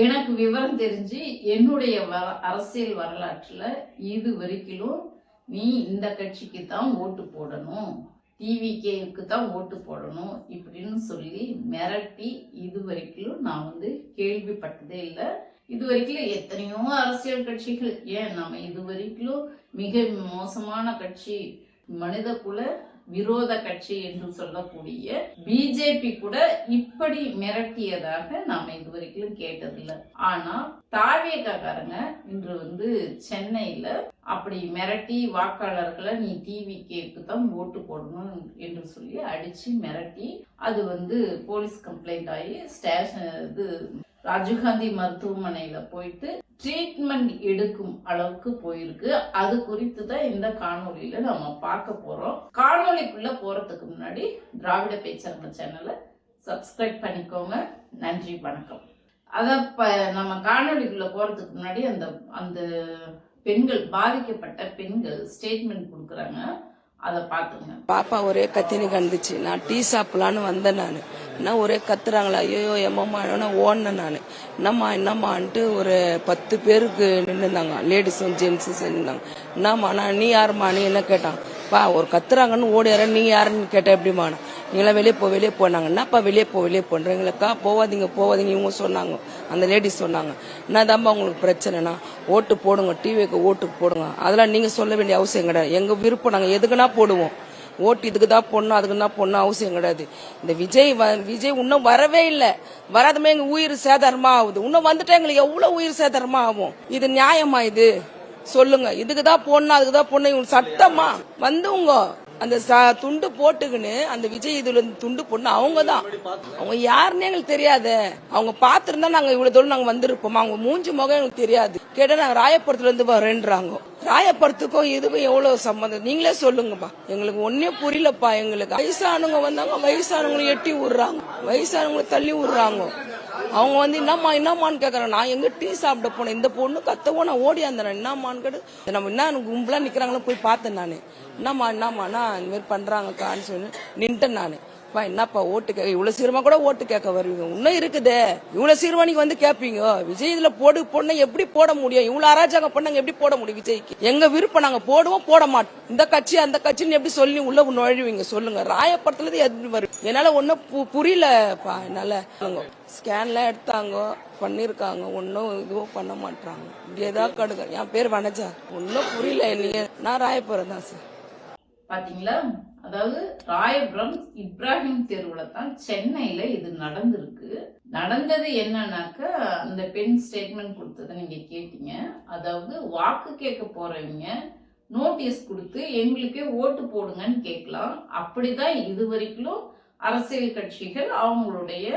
எனக்கு விவரம் தெரிஞ்சு என்னுடைய வர அரசியல் வரலாற்றில் இது வரைக்கும் நீ இந்த கட்சிக்கு தான் ஓட்டு போடணும். டிவிகேவுக்கு தான் ஓட்டு போடணும் இப்படின்னு சொல்லி மிரட்டி இது வரைக்கும் நான் வந்து கேள்விப்பட்டதே இல்லை. இது வரைக்கும் எத்தனையோ அரசியல் கட்சிகள் ஏன் நம்ம இது வரைக்கும் மிக மோசமான கட்சி மனித குல விரோத கட்சி என்று சொல்லக்கூடிய பிஜேபி கூட இப்படி மிரட்டியதாக நாம இதுவரைக்கும் கேட்டதில்லை. ஆனா தாவேகாரங்க இன்று வந்து சென்னையில அப்படி மிரட்டி வாக்காளர்களை நீ டிவிகேக்கு தான் ஓட்டு போடணும் என்று சொல்லி அடிச்சு மிரட்டி அது வந்து போலீஸ் கம்ப்ளைண்ட் ஆகி ஸ்டேஷன் இது ராஜீவ்காந்தி மருத்துவமனையில போயிட்டு ட்ரீட்மெண்ட் எடுக்கும் அளவுக்கு போயிருக்கு. அது குறித்து தான் இந்த காணொளியில நம்ம பார்க்க போறோம். காணொளிக்குள்ள போறதுக்கு முன்னாடி திராவிட பேச்சரங்க சேனலை சப்ஸ்கிரைப் பண்ணிக்கோங்க. நன்றி வணக்கம். அதை ப நம்ம காணொளிக்குள்ள போறதுக்கு முன்னாடி அந்த அந்த பெண்கள் பாதிக்கப்பட்ட பெண்கள் ஸ்டேட்மெண்ட் கொடுக்குறாங்க. அதை பார்த்துங்க பாப்பா ஒரே கத்தினு கண்டுச்சு நான் டீ சாப்பிடலான்னு வந்தேன் நான். என்ன ஒரே கத்துறாங்களா? ஐயோ எம்மம்மா ஓடினேன் நான். என்னம்மா என்னம்மான்ட்டு ஒரு பத்து பேருக்கு நின்றுந்தாங்க லேடிஸும் ஜென்ஸும் சேர்ந்துருந்தாங்க என்னம்மா நான் நீ யாரும்மா? நீ என்ன கேட்டான். பா ஒரு கத்துறாங்கன்னு ஓடியார நீ யாருன்னு கேட்டேன் எப்படிம்மா? நீங்களாம் வெளியே போ வெளியே போனாங்க என்னப்பா வெளியே போ வெளியே போன்றீங்களுக்கா போவாதீங்க போவாதீங்க. இவங்க சொன்னாங்க. அந்த லேடிஸ் சொன்னாங்க. என்னதாம்மா உங்களுக்கு பிரச்சனைனா? ஓட்டு போடுங்க. டிவிக்கு ஓட்டு போடுங்க. அதெல்லாம் நீங்கள் சொல்ல வேண்டிய அவசியம் கிடையாது. எங்கள் விருப்பம் நாங்கள் எதுக்குன்னா போடுவோம். ஓட்டு இதுக்கு தான் பொண்ணு அதுக்கு தான் பொண்ணு அவசியம் கிடையாது. இந்த விஜய் வ- விஜய் இன்னும் வரவே இல்லை. வராதமே எங்க உயிர் சேதாரமா ஆகுது. இன்னும் வந்துட்டா எங்களுக்கு எவ்வளவு உயிர் சேதாரமா ஆகும்? இது நியாயமா இது? சொல்லுங்க. இதுக்கு தான் பொண்ணு அதுக்கு தான் பொண்ணு இவங்க சட்டமா? வந்துங்க அந்த துண்டு போட்டுக்கின்னு அந்த விஜய் இதுல துண்டு போட்டு அவங்க தான் அவங்க யாருன்னு எங்களுக்கு தெரியாது. அவங்க பாத்துருந்தா நாங்க இவ்வளவு தூரம் நாங்க வந்திருப்போம்? அவங்க மூஞ்சி முகம் எங்களுக்கு தெரியாது. கேட்டா நாங்க ராயபுரத்துல இருந்து வரேன்றாங்க ராயபுரத்துக்கும் இதுக்கும் எவ்வளவு சம்மந்தம் நீங்களே சொல்லுங்கப்பா எங்களுக்கு ஒன்னே புரியலப்பா எங்களுக்கு. வயசானவங்க வந்தாங்க வயசானவங்களை எட்டி விடுறாங்க. வயசானவங்களை தள்ளி விடுறாங்க. அவங்க வந்து என்னம்மா என்னம்மான்னு கேட்கறாங்க நான் எங்க டீ சாப்பிட போனேன். இந்த பொண்ணு கத்தவோ நான் ஓடி அந்த என்னம்மான்னு கேட்டு நம்ம என்ன கும்பலா நிக்கிறாங்களோ போய் பார்த்தேன் நானு. என்னம்மா என்னம்மாண்ணா இந்த மாதிரி பண்றாங்கக்கான்னு சொல்லி நின்ட்டேன் நானு. அப்பா என்னப்பா ஓட்டு கேட்க இவ்வளவு சீரமா கூட ஓட்டு கேட்க வருவீங்க? இன்னும் இருக்குதே. இவ்வளவு சீரமா நீங்க வந்து கேட்பீங்க விஜய் இதுல போடு பொண்ணை எப்படி போட முடியும்? இவ்வளவு அராஜகம் பண்ணாங்க எப்படி போட முடியும் விஜய்க்கு? எங்க விருப்பம் நாங்க போடுவோம் போட மாட்டோம். இந்த கட்சி அந்த கட்சின்னு எப்படி சொல்லி உள்ள நுழைவீங்க? சொல்லுங்க. ராயப்படத்துல எது வரும். என்னால ஒன்னும் பு- புரியலப்பா என்னால. ஸ்கேன்லாம் எடுத்தாங்க பண்ணிருக்காங்க. ஒன்னும் இதுவும் பண்ண மாட்டாங்க இப்படியே தான் கடுங்க என் பேர் வனஜா. ஒன்னும் புரியல நீங்க நான் ராயபுரம் தான் சார். பாத்தீங்களா? அதாவது ராயபுரம் இப்ராஹிம் தெருவில் தான் சென்னையில் இது நடந்திருக்கு. நடந்தது என்னன்னாக்க அந்த பெண் ஸ்டேட்மெண்ட் கொடுத்ததை நீங்கள் கேட்டீங்க. அதாவது வாக்கு கேட்க போறவங்க நோட்டீஸ் கொடுத்து எங்களுக்கே ஓட்டு போடுங்கன்னு கேட்கலாம். அப்படிதான் இது வரைக்கும் அரசியல் கட்சிகள் அவங்களுடைய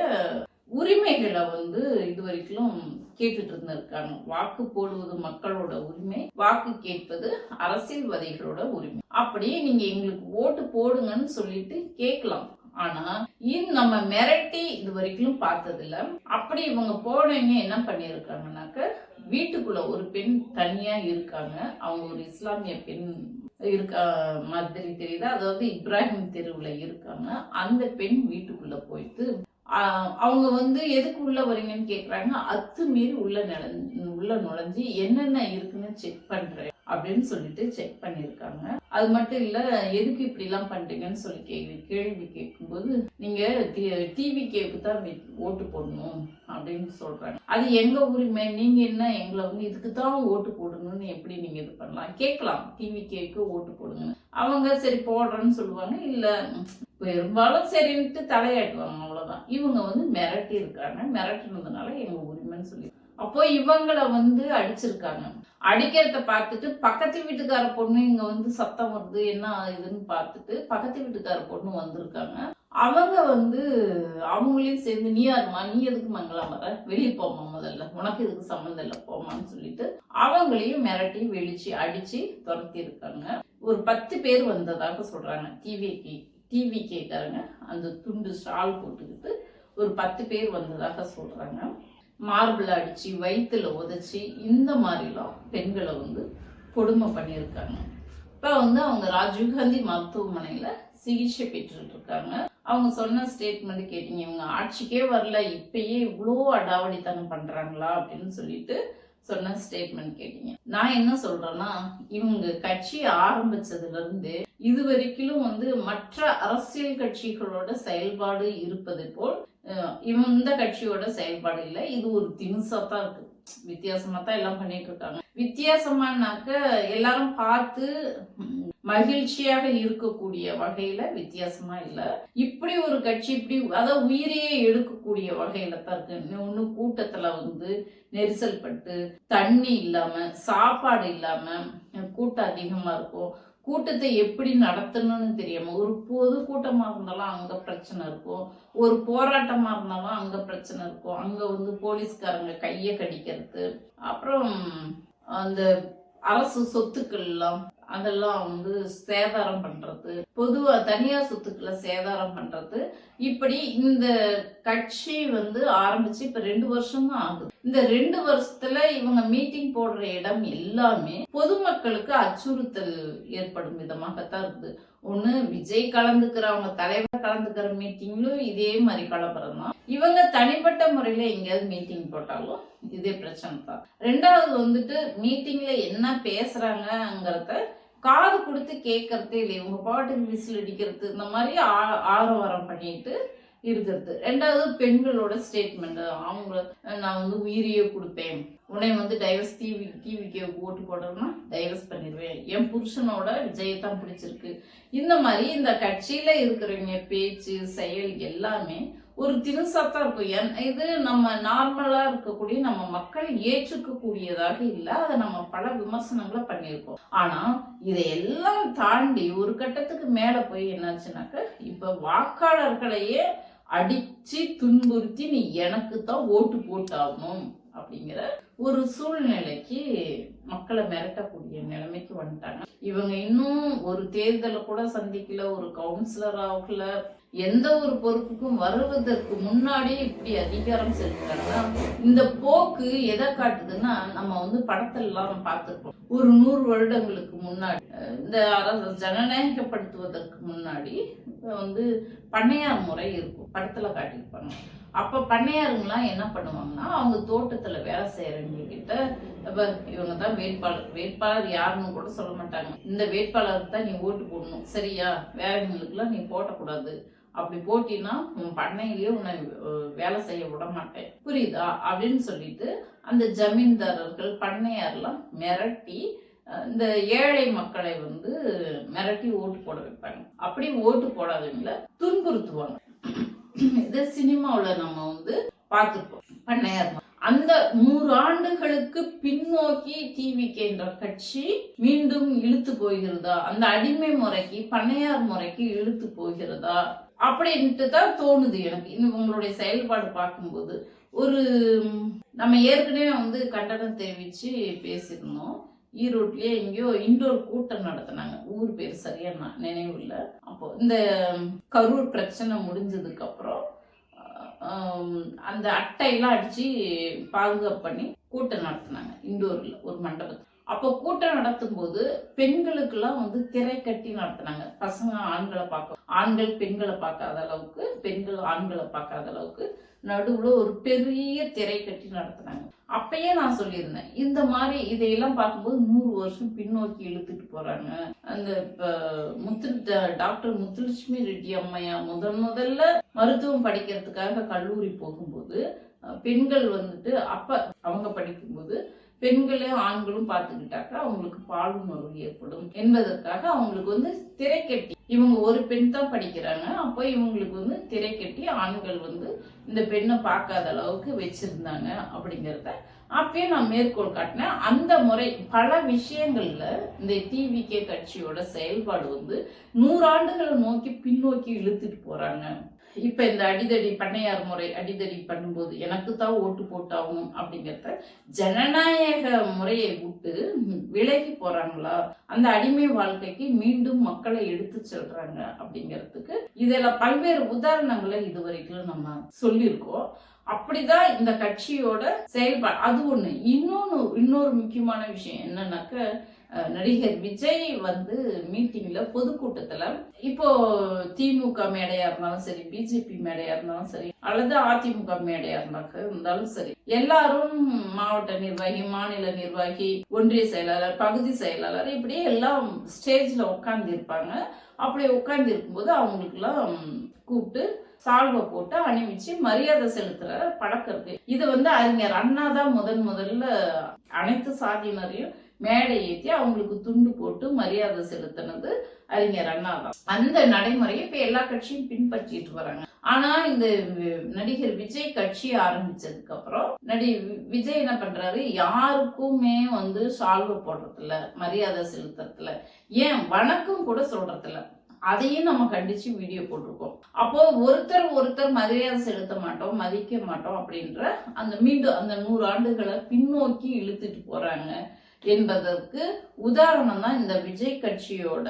உரிமைகளை வந்து இது வரைக்கும் கேட்டுட்டு இருந்திருக்காங்க வாக்கு போடுவது மக்களோட உரிமை வாக்கு கேட்பது அரசியல்வாதிகளோட உரிமை. அப்படியே நீங்க எங்களுக்கு ஓட்டு போடுங்கன்னு சொல்லிட்டு கேட்கலாம். ஆனா இது நம்ம மிரட்டி இது வரைக்கும் பார்த்ததில்ல. அப்படி இவங்க போனவங்க என்ன பண்ணிருக்காங்கனாக்க வீட்டுக்குள்ள ஒரு பெண் தனியா இருக்காங்க. அவங்க ஒரு இஸ்லாமிய பெண் இருக்கா மாதிரி தெரியுது. அதாவது இப்ராஹிம் தெருவுல இருக்காங்க. அந்த பெண் வீட்டுக்குள்ள போயிட்டு அவங்க வந்து எதுக்கு உள்ள வரீங்கன்னு கேக்குறாங்க. அத்துமீறி உள்ள நுழைஞ்சு உள்ள நுழைஞ்சு என்னென்ன இருக்குன்னு செக் பண்றேன் அப்படின்னு சொல்லிட்டு செக் பண்ணிருக்காங்க அது மட்டும் இல்ல எதுக்கு இப்படி எல்லாம் பண்றீங்கன்னு சொல்லி கேள்வி கேள்வி கேட்கும்போது நீங்க டிவி கேக்கு தான் ஓட்டு போடணும் அப்படின்னு சொல்றாங்க. அது எங்க உரிமை? நீங்க என்ன எங்களை வந்து இதுக்கு தான் ஓட்டு போடணும்னு எப்படி நீங்க இது பண்ணலாம்? கேட்கலாம். டிவி கேக்கு ஓட்டு போடுங்க. அவங்க சரி போடுறேன்னு சொல்லுவாங்க. இல்ல பெரும்பாலும் சரின்ட்டு தலையாட்டுவாங்க. இவங்க வந்து மிரட்டி இருக்காங்க மிரட்டினதுனால எங்க உரிமைன்னு சொல்லி. அப்போ இவங்கள வந்து அடிச்சிருக்காங்க. அடிக்கிறத பார்த்துட்டு பக்கத்து வீட்டுக்கார பொண்ணு இங்க வந்து சத்தம் வருது என்ன இதுன்னு பார்த்துட்டு பக்கத்து வீட்டுக்கார பொண்ணு வந்திருக்காங்க. அவங்க வந்து அவங்களையும் சேர்ந்து நீ யாருமா நீ எதுக்கு மங்கலாம் வர? வெளியே போமா முதல்ல. உனக்கு இதுக்கு சம்மந்தம் இல்லை. போமான்னு சொல்லிட்டு அவங்களையும் மிரட்டி வெளிச்சு அடிச்சு துரத்தி இருக்காங்க ஒரு பத்து பேர் வந்ததாக சொல்றாங்க. டிவிக்கு டிவி கேட்கறாங்க அந்த துண்டு ஸ்டால் போட்டுக்கிட்டு ஒரு பத்து பேர் வந்ததாக சொல்கிறாங்க மார்பிள் அடித்து வயிற்றுல உதைச்சி இந்த மாதிரிலாம் பெண்களை வந்து கொடுமை பண்ணியிருக்காங்க. இப்போ வந்து அவங்க ராஜீவ்காந்தி மருத்துவமனையில் சிகிச்சை பெற்றுட்டு இருக்காங்க அவங்க சொன்ன ஸ்டேட்மெண்ட் கேட்டீங்க. இவங்க ஆட்சிக்கே வரல. இப்பயே இவ்வளோ அடாவடித்தனம் பண்ணுறாங்களா அப்படின்னு சொல்லிட்டு சொன்ன ஸ்டேட்மெண்ட் கேட்டீங்க. நான் என்ன சொல்றேன்னா இவங்க கட்சி ஆரம்பிச்சதுல இருந்து இது வரைக்கும் வந்து மற்ற அரசியல் கட்சிகளோட செயல்பாடு இருப்பது போல் இவன் இந்த கட்சியோட செயல்பாடு இல்லை. இது ஒரு தினுசா இருக்கு. வித்தியாசமா தான் எல்லாம் பண்ணிட்டு இருக்காங்க. வித்தியாசமானாக்க எல்லாரும் பார்த்து மகிழ்ச்சியாக இருக்கக்கூடிய வகையில வித்தியாசமா இல்ல. இப்படி ஒரு கட்சி இப்படி அதாவது உயிரையே எடுக்கக்கூடிய வகையில தான் இருக்கு. ஒண்ணு கூட்டத்துல வந்து நெரிசல் பட்டு தண்ணி இல்லாம சாப்பாடு இல்லாம கூட்டம் அதிகமா இருக்கும். கூட்டத்தை எப்படி நடத்தணும்னு தெரியாம ஒரு பொது கூட்டமா இருந்தாலும் அங்க பிரச்சனை இருக்கும். ஒரு போராட்டமா இருந்தாலும் அங்க பிரச்சனை இருக்கும். அங்க வந்து போலீஸ்காரங்க கைய கடிக்கிறது. அப்புறம் அந்த அரசு சொத்துக்கள் எல்லாம் அதெல்லாம் வந்து சேதாரம் பண்றது. பொதுவா தனியார் சொத்துக்களை சேதாரம் பண்றது. இப்படி இந்த கட்சி வந்து ஆரம்பிச்சு இப்ப ரெண்டு வருஷம் தான் ஆகுது. இந்த ரெண்டு வருஷத்துல இவங்க மீட்டிங் போடுற இடம் எல்லாமே பொதுமக்களுக்கு அச்சுறுத்தல் ஏற்படும் விதமாகத்தான் இருக்குது. ஒண்ணு விஜய் கலந்துக்கிற அவங்க தலைவர் கலந்துக்கிற மீட்டிங்லும் இதே மாதிரி கலப்புறம் தான். இவங்க தனிப்பட்ட முறையில எங்கேயாவது மீட்டிங் போட்டாலும் இதே பிரச்சனை தான். ரெண்டாவது வந்துட்டு மீட்டிங்ல என்ன பேசுறாங்கங்கிறத காது கொடுத்து கேட்கறதே இல்லை. இவங்க பாட்டுக்கு விசில் அடிக்கிறது இந்த மாதிரி ஆ- ஆரவாரம் பண்ணிட்டு இருக்கிறது. ரெண்டாவது பெண்களோட ஸ்டேட்மெண்ட் அவங்க நான் வந்து உயிரையே கொடுப்பேன். உன்னை வந்து டைவர்ஸ் டிவி டிவிக்கு ஓட்டு போடுறேன்னா டைவர்ஸ் பண்ணிடுவேன். என் புருஷனோட விஜயத்தான் பிடிச்சிருக்கு. இந்த மாதிரி இந்த கட்சியில இருக்கிறவங்க பேச்சு செயல் எல்லாமே ஒரு தினுசாத்தான் இருக்கும். என்- இது நம்ம நார்மலா இருக்கக்கூடிய நம்ம மக்கள் ஏற்றுக்கக்கூடியதாக இல்லை. அதை நம்ம பல விமர்சனங்களை பண்ணியிருக்கோம். ஆனா இதையெல்லாம் தாண்டி ஒரு கட்டத்துக்கு மேல போய் என்னாச்சுனாக்க இப்ப வாக்காளர்களையே அடிச்சு துன்புறுத்தி நீ எனக்கு தான் ஓட்டு போட்டாகணும். அப்படிங்கிற ஒரு சூழ்நிலைக்கு மக்களை மிரட்டக்கூடிய நிலைமைக்கு வந்துட்டாங்க. இவங்க இன்னும் ஒரு தேர்தலை கூட சந்திக்கல ஒரு கவுன்சிலர் ஆகல எந்த ஒரு பொறுப்புக்கும் வருவதற்கு முன்னாடி இப்படி அதிகாரம் செலுத்துறாங்கன்னா இந்த போக்கு எதை காட்டுதுன்னா நம்ம வந்து படத்தெல்லாம் பார்த்துருப்போம். ஒரு நூறு வருடங்களுக்கு முன்னாடி இந்த அரசு ஜனநாயகப்படுத்துவதற்கு முன்னாடி வந்து பண்ணையார் முறை இருக்கும் படத்துல காட்டியிருப்பாங்க. அப்ப பண்ணையாருங்களாம் என்ன பண்ணுவாங்கன்னா அவங்க தோட்டத்துல வேலை செய்கிறவங்க கிட்ட இவங்க தான் வேட்பாளர். வேட்பாளர் யாருன்னு கூட சொல்ல மாட்டாங்க. இந்த வேட்பாளருக்கு தான் நீ ஓட்டு போடணும். சரியா? வேறவங்களுக்குலாம் நீ போடக்கூடாது. அப்படி போட்டினா உன் பண்ணையிலேயே உன்னை வேலை செய்ய விட மாட்டேன். புரியுதா? அப்படின்னு சொல்லிட்டு அந்த ஜமீன்தாரர்கள் பண்ணையார்லாம் மிரட்டி இந்த ஏழை மக்களை வந்து மிரட்டி ஓட்டு போட வைப்பாங்க. அப்படி ஓட்டு போடாதவங்கள துன்புறுத்துவாங்க. இந்த சினிமாவில் நம்ம வந்து பார்த்துப்போம். பண்ணையார் அந்த நூறு ஆண்டுகளுக்கு பின்னோக்கி டிவிக்கு என்ற கட்சி மீண்டும் இழுத்து போகிறதா? அந்த அடிமை முறைக்கு பண்ணையார் முறைக்கு இழுத்து போகிறதா? அப்படின்ட்டு தான் தோணுது எனக்கு. இன்னும் உங்களுடைய செயல்பாடு பார்க்கும்போது. ஒரு நம்ம ஏற்கனவே வந்து கண்டனம் தெரிவித்து பேசியிருந்தோம். ஈரோட்லயே எங்கேயோ இண்டோர் கூட்டம் நடத்தினாங்க. ஊர் பேர் சரியா நான் நினைவு இல்லை. அப்போ இந்த கரூர் பிரச்சனை முடிஞ்சதுக்கு அப்புறம் அந்த அட்டையெல்லாம் அடிச்சு பாதுகாப்பு பண்ணி கூட்டம் நடத்தினாங்க. இண்டோர்ல ஒரு மண்டபத்தில். அப்போ கூட்டம் நடத்தும் போது பெண்களுக்கெல்லாம் வந்து திரை கட்டி நடத்தினாங்க. பசங்க ஆண்களை பார்க்க ஆண்கள் பெண்களை பார்க்காத அளவுக்கு பெண்கள் ஆண்களை பார்க்காத அளவுக்கு நடுவுல ஒரு பெரிய திரை கட்டி நடத்தினாங்க. அப்பயே நான் சொல்லியிருந்தேன் இந்த மாதிரி இதையெல்லாம் பார்க்கும்போது நூறு வருஷம் பின்னோக்கி இழுத்துட்டு போறாங்க. அந்த முத்து டாக்டர் முத்துலட்சுமி ரெட்டி அம்மையா முதன் முதல்ல மருத்துவம் படிக்கிறதுக்காக கல்லூரி போகும்போது பெண்கள் வந்துட்டு அப்ப அவங்க படிக்கும்போது பெண்களையும் ஆண்களும் பார்த்துக்கிட்டாக்கா அவங்களுக்கு பால் பாலுணர்வு ஏற்படும் என்பதற்காக அவங்களுக்கு வந்து திரைக்கட்டி இவங்க ஒரு பெண் தான் படிக்கிறாங்க. அப்போ இவங்களுக்கு வந்து திரை கட்டி ஆண்கள் வந்து இந்த பெண்ணை பார்க்காத அளவுக்கு வச்சிருந்தாங்க அப்படிங்கிறத அப்பயே நான் மேற்கோள் காட்டினேன். அந்த முறை பல விஷயங்கள்ல இந்த டிவிகே கட்சியோட செயல்பாடு வந்து நூறாண்டுகளை நோக்கி பின்னோக்கி இழுத்துட்டு போறாங்க. இப்ப இந்த அடிதடி பண்ணையார் முறை அடிதடி பண்ணும்போது எனக்கு தான் ஓட்டு போட்டாகும் அப்படிங்கிறத ஜனநாயக முறையை விட்டு விலகி போறாங்களா? அந்த அடிமை வாழ்க்கைக்கு மீண்டும் மக்களை எடுத்து செல்றாங்க அப்படிங்கிறதுக்கு இதில் பல்வேறு உதாரணங்களை இதுவரைக்கும் நம்ம சொல்லியிருக்கோம். அப்படிதான் இந்த கட்சியோட செயல்பாடு. அது ஒண்ணு. இன்னொன்னு இன்னொரு முக்கியமான விஷயம் என்னன்னாக்க நடிகர் விஜய் வந்து மீட்டிங்ல பொதுக்கூட்டத்துல இப்போ திமுக மேடையா இருந்தாலும் சரி பிஜேபி மேடையா இருந்தாலும் சரி அல்லது அதிமுக மேடையா இருந்தாலும் சரி எல்லாரும் மாவட்ட நிர்வாகி மாநில நிர்வாகி ஒன்றிய செயலாளர் பகுதி செயலாளர் இப்படியே எல்லாம் ஸ்டேஜ்ல உட்கார்ந்து இருப்பாங்க. அப்படி உட்கார்ந்து இருக்கும்போது அவங்களுக்குலாம் கூப்பிட்டு சால்வை போட்டு அணிவிச்சு மரியாதை செலுத்துற பழக்கம் இருக்கு. இது வந்து அறிஞர் அண்ணா தான் முதன் முதல்ல அனைத்து சாதியினரையும் மேடை ஏற்றி அவங்களுக்கு துண்டு போட்டு மரியாதை செலுத்தினது அறிஞர் அண்ணா தான் அந்த நடைமுறையை இப்ப எல்லா கட்சியும் பின்பற்றிட்டு வராங்க. ஆனா இந்த நடிகர் விஜய் கட்சி ஆரம்பிச்சதுக்கு அப்புறம் நடி விஜய் என்ன பண்றாரு? யாருக்குமே வந்து சால்வை போடுறதில்ல மரியாதை செலுத்துறதுல ஏன்? வணக்கம் கூட சொல்றதில்ல. அதையும் நம்ம கண்டிச்சு வீடியோ போட்டிருக்கோம். அப்போ ஒருத்தர் ஒருத்தர் மரியாதை செலுத்த மாட்டோம் மதிக்க மாட்டோம் அப்படின்ற அந்த மீண்டும் அந்த நூறு ஆண்டுகளை பின்னோக்கி இழுத்துட்டு போறாங்க என்பதற்கு உதாரணம் தான் இந்த விஜய் கட்சியோட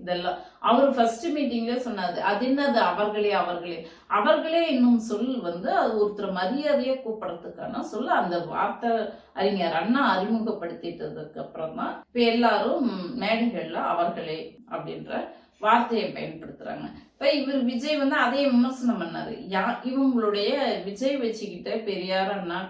இதெல்லாம். அவர் ஃபர்ஸ்ட் மீட்டிங்ல சொன்னாரு அது என்னது? அவர்களே அவர்களே. அவர்களே இன்னும் சொல் வந்து அது ஒருத்தர் மரியாதையை கூப்பிடறதுக்கான சொல். அந்த வார்த்தை அறிஞர் அண்ணா அறிமுகப்படுத்திட்டதுக்கு அப்புறம் தான் இப்ப எல்லாரும் மேடைகள்ல அவர்களே அப்படின்ற வார்த்தையை பயன்படுத்துறாங்க. இப்ப இவர் விஜய் வந்து அதே விமர்சனம் பண்ணாரு. யா இவங்களுடைய விஜய் வச்சுக்கிட்ட பெரியார் அண்ணா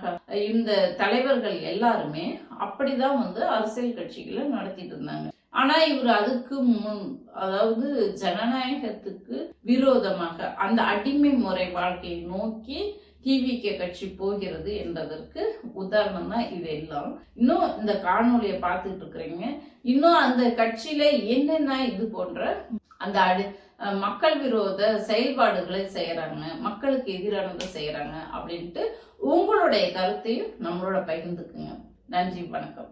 இந்த தலைவர்கள் எல்லாருமே அப்படிதான் வந்து அரசியல் கட்சிகளை நடத்திட்டு இருந்தாங்க. ஆனா இவர் அதுக்கு முன் அதாவது ஜனநாயகத்துக்கு விரோதமாக அந்த அடிமை முறை வாழ்க்கையை நோக்கி டிவிகே கட்சி போகிறது என்பதற்கு உதாரணம் தான் இது எல்லாம் இன்னும் இந்த காணொலியை பார்த்துட்டு இருக்கிறீங்க. இன்னும் அந்த கட்சியில என்னென்ன இது போன்ற அந்த அடி மக்கள் விரோத செயல்பாடுகளை செய்யறாங்க மக்களுக்கு எதிரானதை செய்யறாங்க அப்படின்ட்டு உங்களுடைய கருத்தையும் நம்மளோட பகிர்ந்துக்குங்க. நன்றி வணக்கம்.